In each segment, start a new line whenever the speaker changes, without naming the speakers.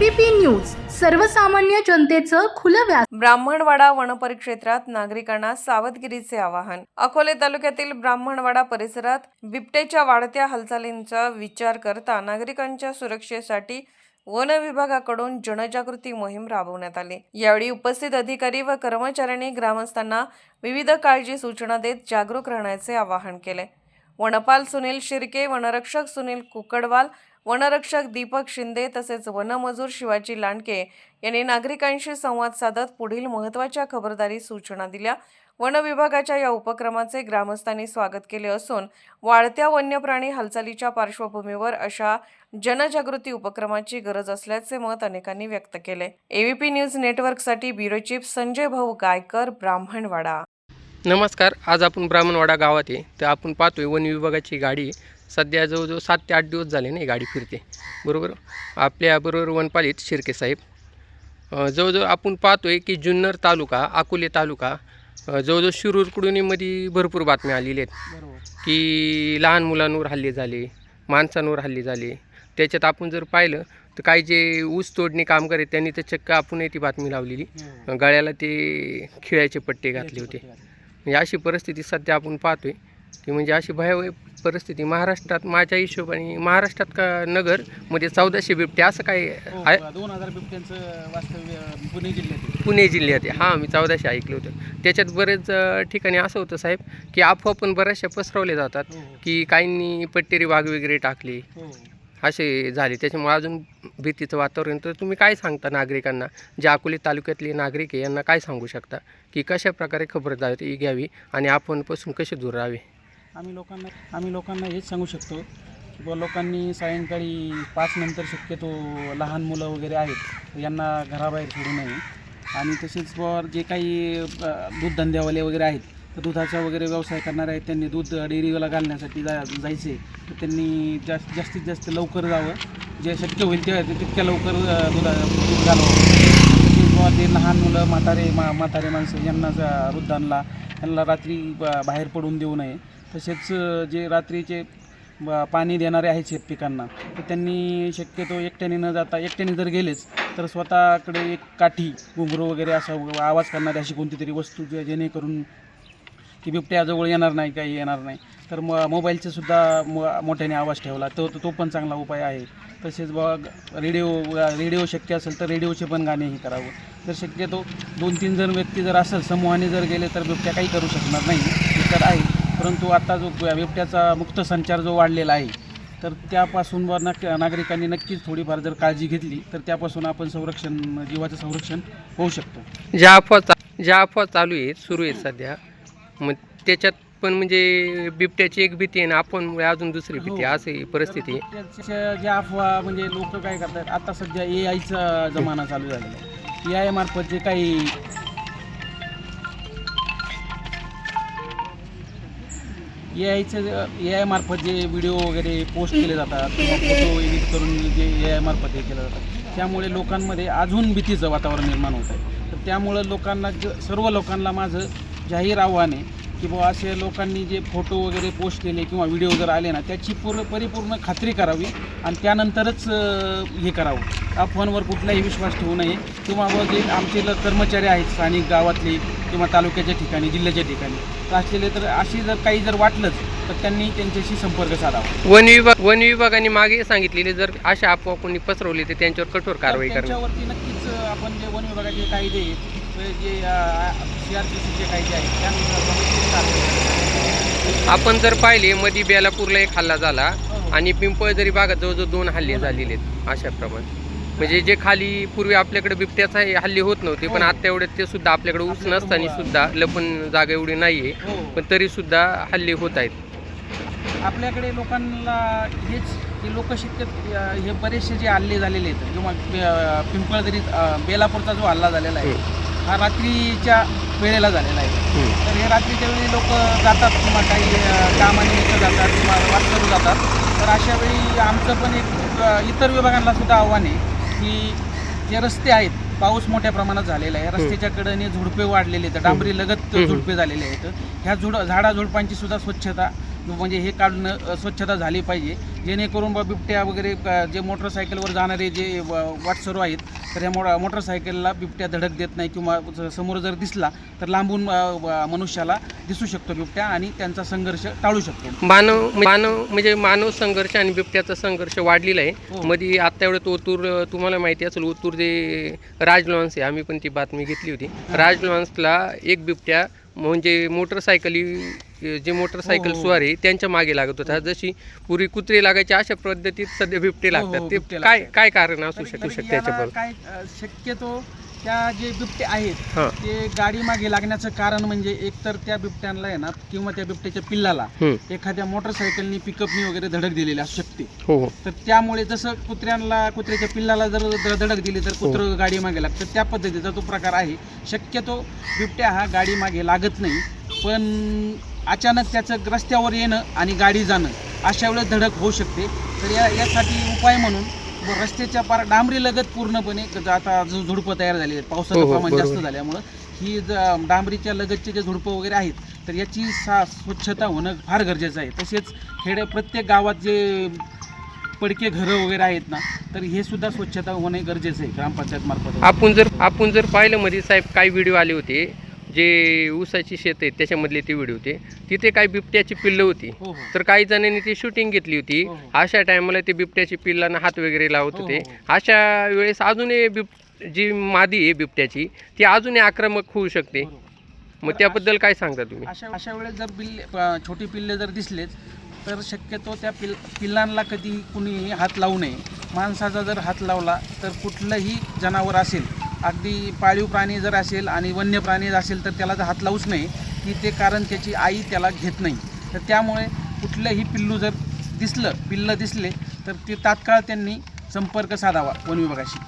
ABP news सर्वसामान्य जनतेचं खुलं व्यास
ब्राह्मणवाडा वनपरिक्षेत्रात नागरिकांना सावधगिरीचे आवाहन. अकोले तालुक्यातील ब्राह्मणवाडा परिसरात बिबटेच्या वाढत्या हालचालींचा विचार करता नागरिकांच्या सुरक्षेसाठी वन विभागाकडून जनजागृती मोहीम राबवण्यात आली. यावेळी उपस्थित अधिकारी व कर्मचाऱ्यांनी ग्रामस्थांना विविध काळजी सूचना देत जागरूक राहण्याचे आवाहन केले. वनपाल सुनील शिर्के वनरक्षक सुनील कुकडवाल वनरक्षक दीपक शिंदे तसेच वनमजूर शिवाजी लांडके यांनी नागरिकांशी संवाद साधत पुढील महत्त्वाच्या खबरदारी सूचना दिल्या. वन विभागाच्या या उपक्रमाचे ग्रामस्थांनी स्वागत केले असून वाढत्या वन्यप्राणी हालचालीच्या पार्श्वभूमीवर अशा जनजागृती उपक्रमाची गरज असल्याचे मत अनेकांनी व्यक्त केले. एव्हीपी न्यूज नेटवर्कसाठी ब्युरो चीफ संजय भाऊ गायकर ब्राह्मणवाडा.
नमस्कार. आज आपण ब्राह्मणवाडा गावात आहे. तर आपण पाहतोय वन विभागाची गाडी सध्या जवळजवळ सात ते आठ दिवस झाले नाही गाडी फिरते. बरोबर? आपल्याबरोबर वनपालित शिर्के साहेब. जवळजवळ आपण पाहतोय की जुन्नर तालुका अकोले तालुका जवळजवळ शिरूर कुडणीमध्ये भरपूर बातम्या आलेल्या आहेत. की लहान मुलांवर हल्ले झाले माणसांवर हल्ले झाले. त्याच्यात आपण जर पाहिलं तर काही जे ऊस तोडणी कामगार आहेत त्यांनी तर चक्क आपण ती बातमी लावलेली. गळ्याला ते खिळ्याचे पट्टे घातले होते. म्हणजे अशी परिस्थिती सध्या आपण पाहतोय. की म्हणजे अशी भयावह परिस्थिती महाराष्ट्रात माझ्या हिशोबाने महाराष्ट्रात का नगरमध्ये चौदाशे बिबटे असं काय आहे?
दोन हजार बिबट्यांचं वास्तव्य पुणे जिल्ह्यात.
पुणे जिल्ह्यात. हां मी चौदाशे ऐकलं होतं त्याच्यात बरेच ठिकाणी असं होतं साहेब की अफवा पण बऱ्याचशा पसरवल्या जातात
हो, हो.
की काहींनी पट्टेरी वाघ वगैरे टाकले
हो.
असे झाले त्याच्यामुळे अजून भीतीचं वातावरण तर तुम्ही काय सांगता नागरिकांना जे अकोले तालुक्यातले नागरिक आहे यांना काय सांगू शकता की कशा प्रकारे खबरदारी घ्यावी आणि आपणपासून कसे दूर राहावे
आम्ही लोकांना आम्ही लोकांना हेच सांगू शकतो की बुवा लोकांनी सायंकाळी पाच नंतर शक्यतो लहान मुलं वगैरे आहेत यांना घराबाहेर सोडू नये. आणि तसेच बुवा जे काही दूध दूधधंद्यावाले वगैरे आहेत तर दुधाचा वगैरे व्यवसाय करणारे आहेत त्यांनी दूध डेअरीला घालण्यासाठी जा जायचे. तर त्यांनी जास्त जास्तीत जास्त लवकर जावं. जे शक्य होईल ते तितक्या लवकर दुधा दूध घालावं. किंवा ते लहान मुलं म्हातारे मा म्हातारे माणसं यांना वृद्धांना यांना रात्री बाहेर पडून देऊ नये. तसेच जे रात्रीचे पाणी देणारे आहेत शेतपिकांना तर त्यांनी शक्यतो एकट्याने न जाता एकट्याने जर गेलेच तर स्वतःकडे एक काठी घुंगरू वगैरे असा आवाज करणारी अशी कोणती तरी वस्तू जेणेकरून की बिबट्याजवळ येणार नाही काही येणार नाही. तर मग मोबाईलचा सुद्धा मो मोठ्याने आवाज ठेवला तो तो पण चांगला उपाय आहे. तसेच बघ रेडिओ रेडिओ शक्य असेल तर रेडिओचे पण गाणेही करावं. तर शक्यतो दोन तीन जण व्यक्ती जर असेल समूहाने जर गेले तर बिबट्या काही करू शकणार नाही हे तर आहे. परंतु आता जो बिबट्याचा मुक्त संचार जो वाढलेला आहे तर त्यापासून वर नक नागरिकांनी नक्कीच थोडीफार जर काळजी घेतली तर त्यापासून आपण संरक्षण जीवाचं संरक्षण होऊ शकतो.
ज्या अफवा चा- ज्या अफवा चालू आहेत सुरू आहेत सध्या मग त्याच्यात पण म्हणजे बिबट्याची एक भीती आहे ना आपण अजून दुसरी भीती आहे अशी परिस्थिती आहे.
त्याच्या ज्या अफवा म्हणजे लोक काय करतात आता सध्या ए आयचा जमाना चालू झालेला आहे. ए आय मार्फत जे काही ए आयचं ए आय मार्फत जे व्हिडिओ वगैरे पोस्ट केले जातात किंवा फोटो एडिट करून जे ए आय मार्फत हे केलं जातात त्यामुळे लोकांमध्ये अजून भीतीचं वातावरण निर्माण होत आहे. तर त्यामुळं लोकांना सर्व लोकांना माझं जाहीर आव्हान आहे की बुवा असे लोकांनी जे फोटो वगैरे पोस्ट केले किंवा व्हिडिओ जर आले ना त्याची पूर्ण परिपूर्ण खात्री करावी आणि त्यानंतरच हे करावं. अफवांवर कुठलाही विश्वास ठेवू नये. किंवा जे आमचे ल- कर्मचारी आहेत स्थानिक गावातले किंवा तालुक्याच्या ठिकाणी जिल्ह्याच्या ठिकाणी. तर असलेले तर अशी जर काही जर वाटलंच तर त्यांनी त्यांच्याशी संपर्क साधावा.
वन विभाग वन विभागाने मागे सांगितलेले जर अशा अफवा कोणी पसरवली तर त्यांच्यावर कठोर कारवाई
त्याच्यावरती नक्कीच आपण जे वन विभागाचे कायदे जे सी आर पी सीचे कायदे आहेत त्यानुसार आपण
जर पाहिले मध्ये बेलापूरला एक हल्ला झाला
हो.
आणि पिंपळदरी भागात जवळजवळ दोन हल्ले झालेले आहेत अशा प्रमाणे. म्हणजे जे खाली पूर्वी आपल्याकडे बिबट्याचा हे हल्ले होत नव्हते पण. आता एवढे ते सुद्धा आपल्याकडे ऊस
आपल्याकडे
नसताना. सुद्धा लपण जागा एवढी नाहीये
हो
पण तरी सुद्धा हल्ले होत आहेत
आपल्याकडे लोकांना हेच की लोक शिकत हे बरेचसे जे हल्ले झालेले आहेत किंवा अं, पिंपळदरीत अं, बेलापूरचा जो हल्ला झालेला आहे हा रात्रीच्या वेळेला झालेला आहे. तर हे रात्रीच्या वेळी लोक जातात किंवा काही अं, कामानिमित्त जातात किंवा वाटकरू जातात तर अशा वेळी आमचं पण एक अं, इतर विभागांना सुद्धा आव्हान आहे की जे रस्ते आहेत पाऊस मोठ्या प्रमाणात झालेला आहे. रस्त्याच्या कडेने झुडपे वाढलेले आहेत. डांबरी लगत. झुडपे झालेले आहेत. ह्या झुड झाडा झुडपांची सुद्धा स्वच्छता म्हणजे हे काढून स्वच्छता झाली पाहिजे. जेणेकरून बा बिबट्या वगैरे जे मोटरसायकलवर जाणारे जे वाटसरू आहेत तर या मो मोटरसायकलला बिबट्या धडक देत नाही किंवा समोर जर दिसला तर लांबून मनुष्याला दिसू शकतो बिबट्या आणि त्यांचा संघर्ष टाळू शकतो.
मानव मानव म्हणजे मानव संघर्ष आणि बिबट्याचा संघर्ष वाढलेला आहे.
हो.
मध्ये आता एवढं तो ओतूर तुम्हाला माहिती असेल ओतूर जे राज लॉन्स आहे आम्ही पण ती बातमी घेतली होती. राज लॉन्सला एक बिबट्या म्हणजे मोटरसायकली जे मोटरसायकल
हो, हो.
स्वार आहे त्यांच्या मागे लागत होता जशी पूर्वी कुत्रे लागायचे अशा पद्धतीत सध्या बिबटे
हो, हो,
लागतात ते काय. काय कारण असू शकू शकते त्याच्याबरोबर
काय शक्यतो त्या जे बिबटे आहेत
हां.
ते गाडी मागे लागण्याचं कारण म्हणजे एकतर त्या बिबट्यांना आहे ना किंवा त्या बिबट्याच्या पिल्लाला
हम्म.
एखाद्या मोटरसायकलनी पिकअपनी वगैरे धडक दिलेली असू शकते.
हो हो.
तर त्यामुळे जसं कुत्र्यांना कुत्र्याच्या पिल्लाला जर धडक दिली तर कुत्रं गाडी मागे लागतं त्या पद्धतीचा तो प्रकार आहे. शक्यतो बिबट्या हा गाडी मागे लागत नाही पण अचानक त्याचं रस्त्यावर येणं आणि गाडी जाणं अशा वेळेस धडक होऊ शकते. तर या यासाठी उपाय म्हणून रस्त्याच्या पार डांबरी लगत पूर्णपणे आता जो झुडपं तयार झालेली आहेत
हो,
पावसाचं
हो,
प्रमाण जास्त. झाल्यामुळं ही ज- डांबरीच्या लगतचे जे झुडपं वगैरे आहेत तर याची सा स्वच्छता होणं फार गरजेचं आहे. तसेच खेड्या प्रत्येक गावात जे पडके घरं वगैरे आहेत ना तर हे सुद्धा स्वच्छता होणे गरजेचं आहे ग्रामपंचायत मार्फत
आपण जर आपण जर पाहिलं मध्ये साहेब काही व्हिडिओ आले होते. जे ऊसाची शेत आहेत त्याच्यामधले ते व्हिडिओ होते. तिथे काही बिबट्याची पिल्लं होती.
हो हो.
तर काही जणांनी ती शूटिंग घेतली होती.
हो, हो.
अशा टायमाला ते बिबट्याची पिल्लांना हात वगैरे लावत होते.
हो,
अशा वेळेस अजूनही बिब जी मादी आहे बिबट्याची ती अजूनही आक्रमक होऊ शकते. मग त्याबद्दल काय सांगता तुम्ही?
अशा अशा वेळेस जर बिल्ले प- छोटी पिल्ले जर दिसलेच तर शक्यतो त्या पिल पिल्लांना कधी कुणी हात लावू नये. माणसाचा जर हात लावला तर कुठलंही जनावर असेल अगदी पाळीव प्राणी जर असेल आणि वन्य प्राणी असेल तर त्याला जर हात लावूच नाही की ते कारण त्याची आई त्याला घेत नाही. तर त्यामुळे कुठलंही पिल्लू जर दिसलं पिल्लं दिसले तर ते तात्काळ त्यांनी संपर्क साधावा वन विभागाशी.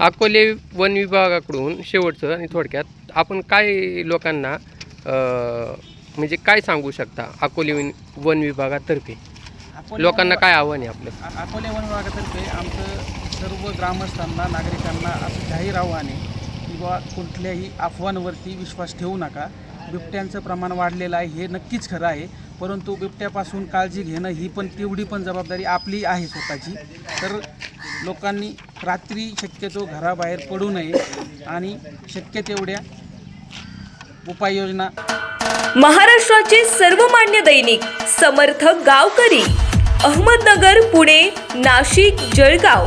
अकोले वन विभागाकडून शेवटचं आणि थोडक्यात आपण काय लोकांना अं, म्हणजे काय सांगू शकता अकोले वन- वन विभागातर्फे? लोकांना काय आव्हान आहे आपलं?
अकोले वन विभागातर्फे आमचं सर्व ग्रामस्थांना नागरिकांना असं जाहीर आव्हाने किंवा कुठल्याही अफवांवरती विश्वास ठेवू नका. बिबट्यांचं प्रमाण वाढलेलं आहे हे नक्कीच खरं आहे. परंतु बिबट्यापासून काळजी घेणं ही पण तेवढी पण जबाबदारी आपली आहे स्वतःची. तर लोकांनी रात्री शक्यतो घराबाहेर पडू नये आणि शक्य तेवढ्या उपाययोजना
महाराष्ट्राचे सर्वमान्य दैनिक समर्थ गावकरी अहमदनगर पुणे नाशिक जळगाव.